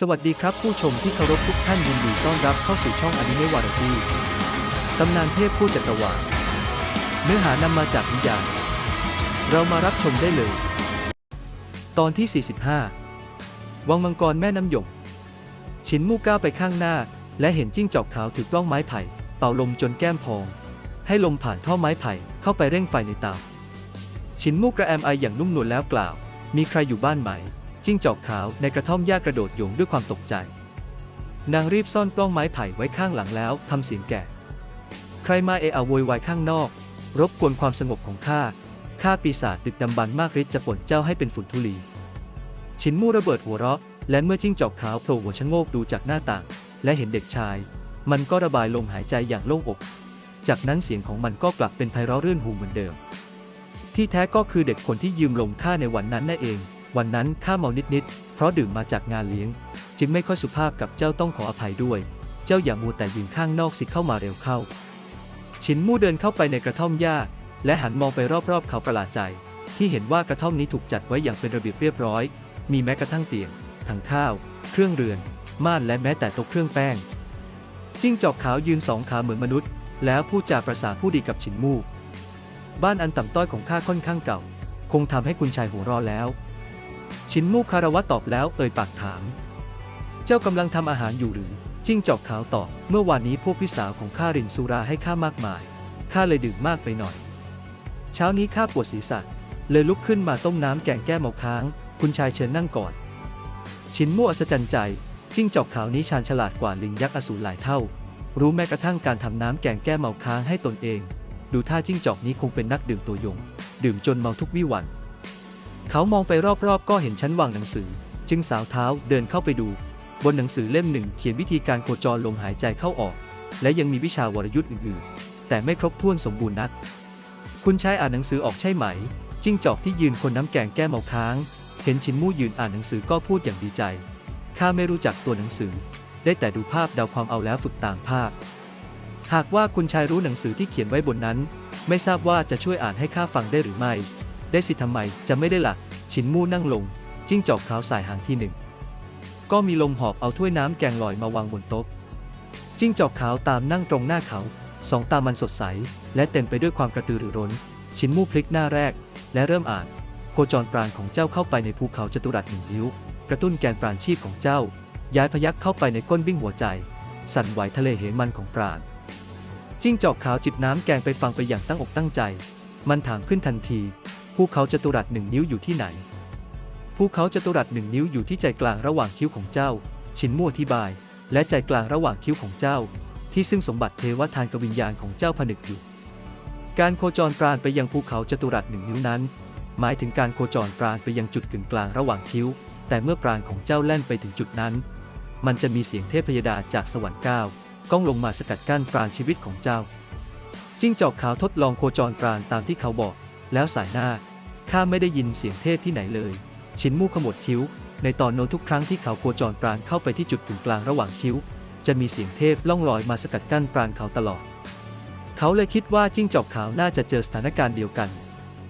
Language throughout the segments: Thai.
สวัสดีครับผู้ชมที่เคารพทุกท่านยินดีต้อนรับเข้าสู่ช่องอนิเมะวาไรตี้ตำนานเทพผู้จักรวาลเนื้อหานำมาจากนิยายเรามารับชมได้เลย ตอนที่ 45 วังมังกรแม่น้ำหยก ชินมู่ก้าวไปข้างหน้า และเห็นจิ้งจอกขาวถือกล้องไม้ไผ่ เป่าลมจนแก้มพอง ให้ลมผ่านท่อไม้ไผ่เข้าไปเร่งไฟในเตาชินมู่กระแอมไออย่างนุ่มนวลแล้วกล่าว มีใครอยู่บ้านไหม จิ้งจอกขาวในกระท่อมหญ้ากระโดดโยงด้วยความตกใจ นางรีบซ่อนกล้องไม้ไผ่ไว้ข้างหลังแล้วทำเสียงแก่ ใครมาเอะอะโวยวายข้างนอก รบกวนความสงบของข้าข้าปีศาจดึกดำบรรมากฤทธิ์จะป่นเจ้าให้เป็นฝุ่นทุลี ชินมู่ระเบิดหัวเราะ และเมื่อจิ้งจอกขาวโผล่หัวชะโงกดูจากหน้าต่าง และเห็นเด็กชาย มันก็ระบายลมหายใจอย่างโล่งอก จากนั้นเสียงของมันก็กลับเป็นไพเราะรื่นหูเหมือนเดิม ที่แท้ก็คือเด็กคนที่ยืมลมข้าในวันนั้นนั่นเอง วันนั้นข้าเมานิดๆ เพราะดื่มมาจากงานเลี้ยง จึงไม่ค่อยสุภาพกับเจ้าต้องขออภัยด้วย เจ้าอย่ามัวแต่ยืนข้างนอกสิเข้ามาเร็วเข้า ชินมู่เดินเข้าไปในกระท่อมหญ้า และหันมองไปรอบๆเขาประหลาดใจ ที่เห็นว่ากระท่อมนี้ถูกจัดไว้อย่างเป็นระเบียบเรียบร้อย มีแม้กระทั่งเตียงถังข้าว เครื่องเรือน ม่านและแม้แต่โต๊ะเครื่องแป้ง จิ้งจอกขาวยืนสองขาเหมือนมนุษย์ แล้วพูดจาประสาผู้ดีกับชินมู่ บ้านอันต่ำต้อยของข้าค่อนข้างเก่า คงทำให้คุณชายหัวรอแล้ว ชินมู่คารวะตอบแล้วเอ่ยปากถาม เจ้ากำลังทำอาหารอยู่หรือ จิ้งจอกขาวตอบ เมื่อวานนี้พวกพี่สาวของข้ารินสุราให้ข้ามากมาย ข้าเลยดื่มมากไปหน่อย เช้านี้ข้าปวดศีรษะ เลยลุกขึ้นมาต้มน้ำแกงแก้เมาค้าง คุณชายเชิญนั่งก่อน ชินมู่อัศจรรย์ใจ จิ้งจอกขาวนี้ชาญฉลาดกว่าลิงยักษ์อสูรหลายเท่า รู้แม้กระทั่งการทำน้ำแกงแก้เมาค้างให้ตนเอง ดูท่าจิ้งจอกนี้คงเป็นนักดื่มตัวยง ดื่มจนเมาทุกวี่วัน เขามองไปรอบๆ ก็เห็นชั้นวางหนังสือ จึงสาวเท้าเดินเข้าไปดู บนหนังสือเล่มหนึ่งเขียนวิธีการโคจรลมหายใจเข้าออก และยังมีวิชาวรยุทธ์อื่นๆ แต่ไม่ครบถ้วนสมบูรณ์นัก คุณชายอ่านหนังสือออกใช่ไหม จิ้งจอกที่ยืนคนน้ำแกงแก้เมาค้าง เห็นชินมู่ยืนอ่านหนังสือก็พูดอย่างดีใจ ข้าไม่รู้จักตัวหนังสือ ได้แต่ดูภาพเดาความเอาแล้วฝึกตามภาพ หากว่าคุณชายรู้หนังสือที่เขียนไว้บนนั้น ไม่ทราบว่าจะช่วยอ่านให้ข้าฟังได้หรือไม่ ได้สิทำไมจะไม่ได้หลักชินมู่นั่งลง จิ้งจอกขาวสายหางที่หนึ่ง ก็มีลมหอบเอาถ้วยน้ำแกงลอยมาวางบนโต๊ะ จิ้งจอกขาวตามนั่งตรงหน้าเขา สองตามันสดใส และเต็มไปด้วยความกระตือรือร้น ชินมู่พลิกหน้าแรก และเริ่มอ่าน โคจรปราณของเจ้าเข้าไปในภูเขาจตุรัสหนึ่งนิ้ว กระตุ้นแกนปราณชีพของเจ้า ย้ายพยักเข้าไปในก้นบิ้งหัวใจ สั่นไหวทะเลเหมันของปราณจิ้งจอกขาวจิบน้ำแกงไปฟังไปอย่างตั้งอกตั้งใจ มันถามขึ้นทันที ภูเขาจตุรัสหนึ่งนิ้วอยู่ที่ไหน ภูเขาจตุรัสหนึ่งนิ้วอยู่ที่ใจกลางระหว่างคิ้วของเจ้า ชินมั่วอธิบาย และใจกลางระหว่างคิ้วของเจ้า ที่ซึ่งสมบัติเทวทานกบวิญญาณของเจ้าผนึกอยู่ การโคจรปราณไปยังภูเขาจตุรัสหนึ่งนิ้วนั้น หมายถึงการโคจรปราณไปยังจุดกึ่งกลางระหว่างคิ้ว แต่เมื่อปราณของเจ้าแล่นไปถึงจุดนั้น มันจะมีเสียงเทพยดาจากสวรรค์ก้าวก้องลงมาสกัดกั้นปราณชีวิตของเจ้าจิ้งจอกขาวทดลองโคจรปราณตามที่เขาบอก แล้วสายหน้า ข้าไม่ได้ยินเสียงเทพที่ไหนเลย ชินมู่ขมวดคิ้ว ในตอนโน้นทุกครั้งที่เขาโคจรปราณเข้าไปที่จุดกึ่งกลางระหว่างคิ้ว จะมีเสียงเทพล่องลอยมาสกัดกั้นปราณเขาตลอด เขาเลยคิดว่าจิ้งจอกขาวน่าจะเจอสถานการณ์เดียวกัน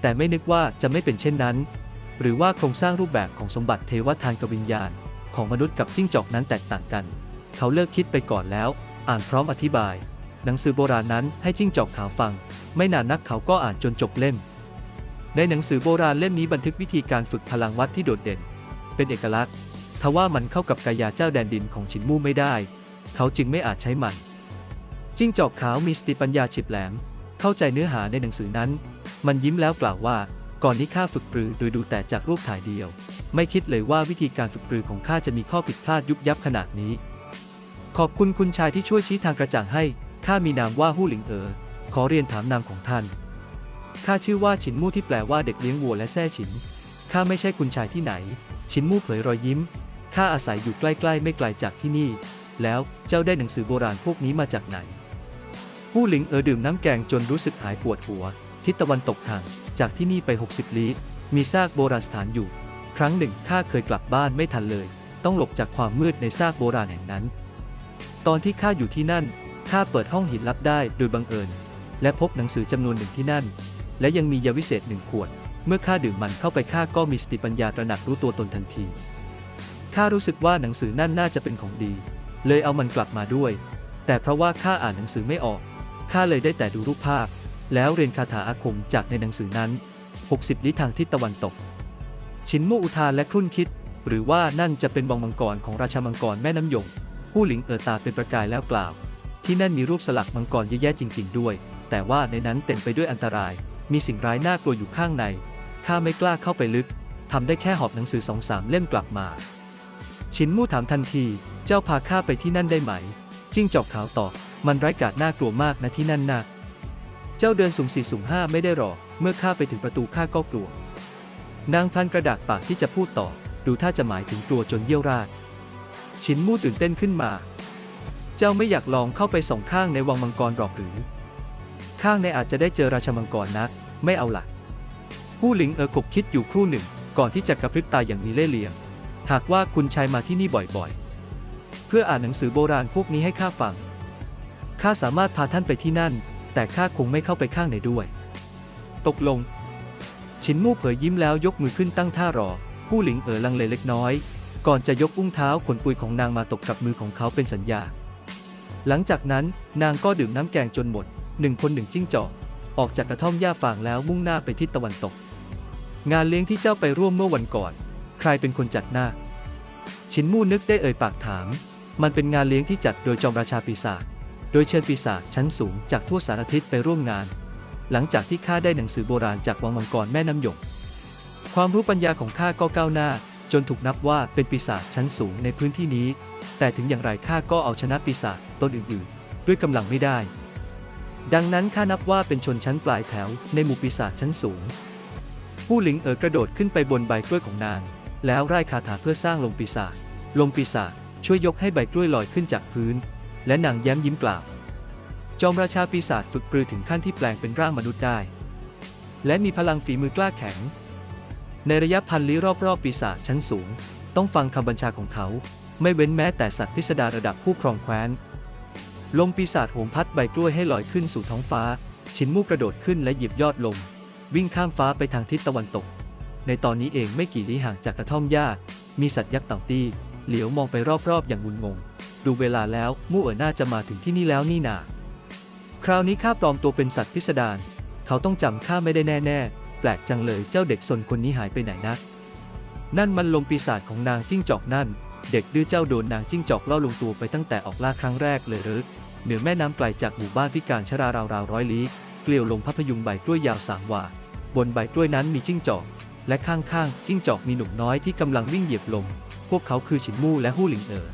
แต่ไม่นึกว่าจะไม่เป็นเช่นนั้น หรือว่าโครงสร้างรูปแบบของสมบัติเทวทานกับวิญญาณ ของมนุษย์กับจิ้งจอกนั้นแตกต่างกัน เขาเลิกคิดไปก่อนแล้ว อ่านพร้อมอธิบาย หนังสือโบราณนั้นให้จิ้งจอกขาวฟัง ไม่นานนักเขาก็อ่านจนจบเล่ม ในหนังสือโบราณเล่มนี้บันทึกวิธีการฝึกพลังวัดที่โดดเด่น เป็นเอกลักษณ์ ทว่ามันเข้ากับกายาเจ้าแดนดินของชินมู่ไม่ได้ เขาจึงไม่อาจใช้มัน จิ้งจอกขาวมีสติปัญญาฉิบแหลม เข้าใจเนื้อหาในหนังสือนั้น มันยิ้มแล้วกล่าวว่า ก่อนนี้ข้าฝึกปรือโดยดูแต่จากรูปถ่ายเดียว ไม่คิดเลยว่าวิธีการฝึกปรือของข้าจะมีข้อผิดพลาดยุบยับขนาดนี้ ขอบคุณคุณชายที่ช่วยชี้ทางกระจ่างให้ ข้ามีนามว่าฮู้หลิงเอ๋อ ขอเรียนถามนามของท่าน ข้าชื่อว่าฉินมู่ที่แปลว่าเด็กเลี้ยงวัวและแซ่ฉิน ข้าไม่ใช่คุณชายที่ไหน ฉินมู่เผยรอยยิ้ม ข้าอาศัยอยู่ใกล้ๆ ไม่ไกลจากที่นี่ แล้วเจ้าได้หนังสือโบราณพวกนี้มาจากไหน ผู้หลิงเออดื่มน้ำแกงจนรู้สึกหายปวดหัว ทิศตะวันตกห่าง จากที่นี่ไป 60 ลี้ มีซากโบราณสถานอยู่ ครั้งหนึ่งข้าเคยกลับบ้านไม่ทันเลย ต้องหลบจากความมืดในซากโบราณแห่งนั้น ตอนที่ข้าอยู่ที่นั่นข้าเปิดห้องหินลับได้โดยบังเอิญ และพบหนังสือจำนวนหนึ่งที่นั่น และยังมียาวิเศษหนึ่งขวด เมื่อข้าดื่มมันเข้าไปข้าก็มีสติปัญญาตระหนักรู้ตัวตนทันทีข้ารู้สึกว่าหนังสือนั่นน่าจะเป็นของดี เลยเอามันกลับมาด้วย แต่เพราะว่าข้าอ่านหนังสือไม่ออกข้าเลยได้แต่ดูรูปภาพ แล้วเรียนคาถาอาคมจากในหนังสือนั้น 60 ลี้ทางทิศตะวันตก ชินมู่อุทานและครุ่นคิด หรือว่านั่นจะเป็นวังมังกรของราชามังกรแม่น้ำยงผู้หลิงเอ๋อตาเป็นประกายแล้วกล่าวที่นั่นมีรูปสลักมังกรเยอะแยะจริง ๆ ด้วย แต่ว่าในนั้นเต็มไปด้วยอันตราย มีสิ่งร้ายน่ากลัวอยู่ข้างใน ข้าไม่กล้าเข้าไปลึก ทำได้แค่หอบหนังสือสองสามเล่มกลับมา ชินมู่ถามทันที เจ้าพาข้าไปที่นั่นได้ไหม จิ้งจอกขาวตอบ มันร้ายกาจน่ากลัวมากนะที่นั่นนะเจ้าเดินสุ่มสี่สุ่มห้าไม่ได้หรอก เมื่อข้าไปถึงประตูข้าก็กลัว นางพลันกระดากปากที่จะพูดต่อ ดูท่าจะหมายถึงกลัวจนเยี่ยวราด ชินมู่ตื่นเต้นขึ้นมา เจ้าไม่อยากลองเข้าไปสองข้างในวังมังกรหรอกหรือ ข้างในอาจจะได้เจอราชมังกรนะ ไม่เอาละผู้หลิงเอ๋อขบคิดอยู่ครู่หนึ่ง ก่อนที่จะกระพริบตาอย่างมีเล่ห์เหลี่ยม หากว่าคุณชายมาที่นี่บ่อยๆ เพื่ออ่านหนังสือโบราณพวกนี้ให้ข้าฟัง ข้าสามารถพาท่านไปที่นั่น แต่ข้าคงไม่เข้าไปข้างในด้วย ตกลง ชินมู่เผยยิ้มแล้วยกมือขึ้นตั้งท่ารอ ผู้หลิงเอ๋อลังเลเล็กน้อย ก่อนจะยกอุ้งเท้าขนปุยของนางมาตกกับมือของเขาเป็นสัญญา หลังจากนั้นนางก็ดื่มน้ำแกงจนหมด หนึ่งคนหนึ่งจิ้งจอกออกจากกระท่อมหญ้าฟางแล้วมุ่งหน้าไปทิศตะวันตก งานเลี้ยงที่เจ้าไปร่วมเมื่อวันก่อน ใครเป็นคนจัดหน้า ชินมู่นึกได้เอ่ยปากถาม มันเป็นงานเลี้ยงที่จัดโดยจอมราชาปีศาจโดยเชิญปีศาจชั้นสูงจากทั่วสารทิศไปร่วมงาน หลังจากที่ข้าได้หนังสือโบราณจากวังมังกรแม่น้ำหยกความรู้ปัญญาของข้าก็ก้าวหน้า จนถูกนับว่าเป็นปีศาจชั้นสูงในพื้นที่นี้ แต่ถึงอย่างไรข้าก็เอาชนะปีศาจตนอื่นๆ ด้วยกำลังไม่ได้ ดังนั้นข้านับว่าเป็นชนชั้นปลายแถวในหมู่ปีศาจชั้นสูง ผู้หลิงเอ๋อกระโดดขึ้นไปบนใบกล้วยของนาง แล้วไร้คาถาเพื่อสร้างลมปีศาจลมปีศาจช่วยยกให้ใบกล้วยลอยขึ้นจากพื้น และนางแย้มยิ้มกล่าว จอมราชาปีศาจฝึกปรือถึงขั้นที่แปลงเป็นร่างมนุษย์ได้ และมีพลังฝีมือกล้าแข็ง ในระยะพันลี้รอบๆปีศาจชั้นสูง ต้องฟังคำบัญชาของเขา ไม่เว้นแม้แต่สัตว์พิสดารระดับผู้ครองแคว้น ลมปีศาจโหมพัดใบกล้วยให้ลอยขึ้นสู่ท้องฟ้า ชินมู่กระโดดขึ้นและหยิบยอดลม วิ่งข้ามฟ้าไปทางทิศตะวันตก ในตอนนี้เองไม่กี่ลี้ห่างจากกระท่อมหญ้า มีสัตว์ยักษ์เต่าตี้ เหลียวมองไปรอบๆ อย่างงุนงง ดูเวลาแล้วมู่เอ๋อน่าจะมาถึงที่นี่แล้วนี่นา คราวนี้ข้าปลอมตัวเป็นสัตว์พิสดารเขาต้องจำข้าไม่ได้แน่ๆ แปลกจังเลยเจ้าเด็กสนคนนี้หายไปไหนนะ นั่นมันลมปีศาจของนางจิ้งจอกนั่น เด็กดื้อเจ้าโดนนางจิ้งจอกล่อลงตัวไปตั้งแต่ออกล่าครั้งแรกเลยหรือเหนือแม่น้ำไกลจากหมู่บ้านพิการชราราวๆร้อยลี้เกลียวลงพัพยุงใบกล้วยยาวสามวาบนใบกล้วยนั้นมีจิ้งจอก และข้างๆจิ้งจอกมีหนุ่มน้อยที่กำลังวิ่งเหยียบลม พวกเขาคือฉินมู่และฮู่หลิงเอ๋อ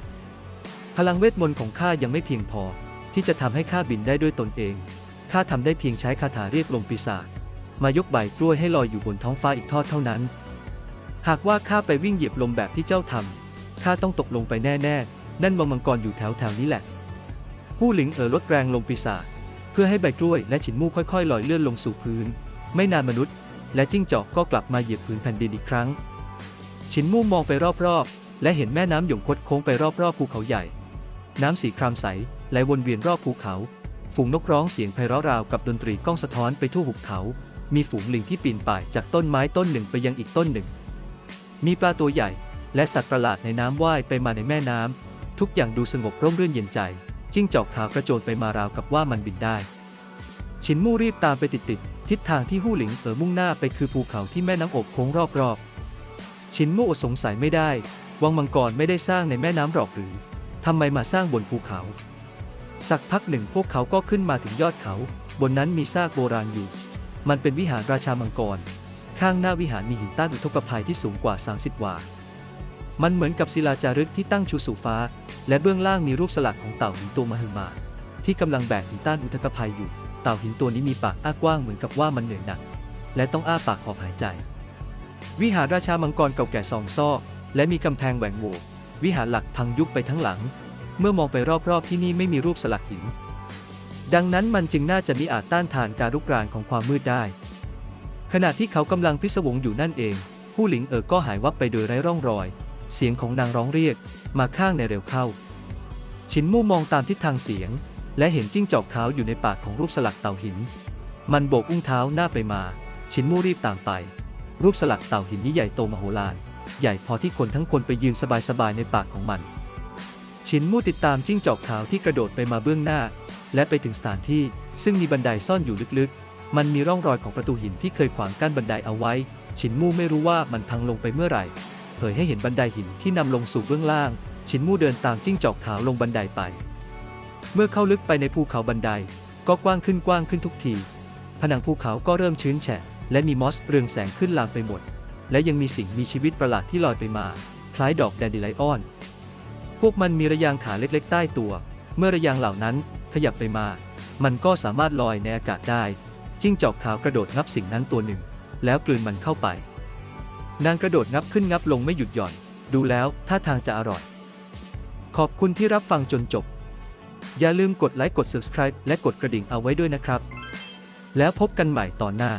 พลังเวทมนต์ของข้ายังไม่เพียงพอ ที่จะทำให้ข้าบินได้ด้วยตนเองข้าทำได้เพียงใช้คาถาเรียกลมปีศาจมายกใบกล้วยให้ลอยอยู่บนท้องฟ้าอีกทอดเท่านั้น หากว่าข้าไปวิ่งเหยียบลมแบบที่เจ้าทำ ข้าต้องตกลงไปแน่ๆ นั่นวังมังกรอยู่แถวๆนี้แหละ ผู้หลิงเอ๋อลดแรงลมปีศาจเพื่อให้ใบกล้วยและฉินมู่ค่อยๆลอยเลื่อนลงสู่พื้น ไม่นานมนุษย์ และจิ้งจอกก็กลับมาเหยียบพื้นแผ่นดินอีกครั้ง ฉินมู่มองไปรอบๆ และเห็นแม่น้ำหยงคดโค้งไปรอบๆภูเขาใหญ่ น้ำสีครามใสไหลวนเวียนรอบภูเขา ฝูงนกร้องเสียงไพเราะราวกับดนตรีก้องสะท้อนไปทั่วหุบเขา มีฝูงลิงที่ปีนป่ายจากต้นไม้ต้นหนึ่งไปยังอีกต้นหนึ่ง มีปลาตัวใหญ่ และสัตว์ประหลาดในน้ำว่ายไปมาในแม่น้ำทุกอย่างดูสงบร่มรื่นเย็นใจ จิ้งจอกขาวกระโจนไปมาราวกับว่ามันบินได้ ชินมู่รีบตามไปติดๆทิศทางที่หู้หลิงเอ๋อมุ่งหน้าไปคือภูเขาที่แม่น้ำอบโค้งรอบๆ ชินมู่อดสงสัยไม่ได้ วังมังกรไม่ได้สร้างในแม่น้ำหรอกหรือทำไมมาสร้างบนภูเขา สักพักหนึ่งพวกเขาก็ขึ้นมาถึงยอดเขา บนนั้นมีซากโบราณอยู่ มันเป็นวิหารราชามังกร ข้างหน้าวิหารมีหินต้านอุทกภัยที่สูงกว่า 30 วา มันเหมือนกับศิลาจารึกที่ตั้งชูสู่ฟ้า และเบื้องล่างมีรูปสลักของเต่าหินตัวมหึมา ที่กำลังแบกหินต้านอุทกภัยอยู่ เต่าหินตัวนี้มีปากอ้ากว้างเหมือนกับว่ามันเหนื่อยหนัก และต้องอ้าปากหอบหายใจ วิหารราชามังกรเก่าแก่สองซอกและมีกำแพงแหว่งโหววิหารหลักพังยุบไปทั้งหลัง เมื่อมองไปรอบๆที่นี่ไม่มีรูปสลักหิน ดังนั้นมันจึงน่าจะมีอาจต้านทานการรุกรานของความมืดได้ ขณะที่เขากำลังพิศวงอยู่นั่นเอง ผู้หลิงเอ๋อก็หายวับไปโดยไร้ร่องรอย เสียงของนางร้องเรียกมาข้างในเร็วเข้า ชินมู่มองตามทิศทางเสียง และเห็นจิ้งจอกขาวอยู่ในปากของรูปสลักเต่าหิน มันโบกอุ้งเท้าหน้าไปมา ชินมู่รีบตามไป รูปสลักเต่าหินนี้ใหญ่โตมโหฬาร ใหญ่พอที่คนทั้งคนไปยืนสบายๆในปากของมัน ชินมู่ติดตามจิ้งจอกขาวที่กระโดดไปมาเบื้องหน้า และไปถึงสถานที่ซึ่งมีบันไดซ่อนอยู่ลึกๆ มันมีร่องรอยของประตูหินที่เคยขวางกั้นบันไดเอาไว้ ชินมู่ไม่รู้ว่ามันพังลงไปเมื่อไหร่ ผยให้เห็นบันไดหินที่นำลงสู่เบื้องล่าง ชินมู่เดินตามจิ้งจอกขาวลงบันไดไป เมื่อเข้าลึกไปในภูเขาบันได ก็กว้างขึ้นกว้างขึ้นทุกที ผนังภูเขาก็เริ่มชื้นแฉะ และมีมอสเรืองแสงขึ้นลามไปหมด และยังมีสิ่งมีชีวิตประหลาดที่ลอยไปมา คล้ายดอกแดนดิไลออน พวกมันมีระยางขาเล็กๆ ใต้ตัว เมื่อระยางเหล่านั้นขยับไปมา มันก็สามารถลอยในอากาศได้ จิ้งจอกขาวกระโดดงับสิ่งนั้นตัวหนึ่ง แล้วกลืนมันเข้าไป นางกระโดดงับขึ้นงับลงไม่หยุดหย่อน ดูแล้วท่าทางจะอร่อย ขอบคุณที่รับฟังจนจบ อย่าลืมกดไลค์กด subscribe และกดกระดิ่งเอาไว้ด้วยนะครับ แล้วพบกันใหม่ตอนหน้า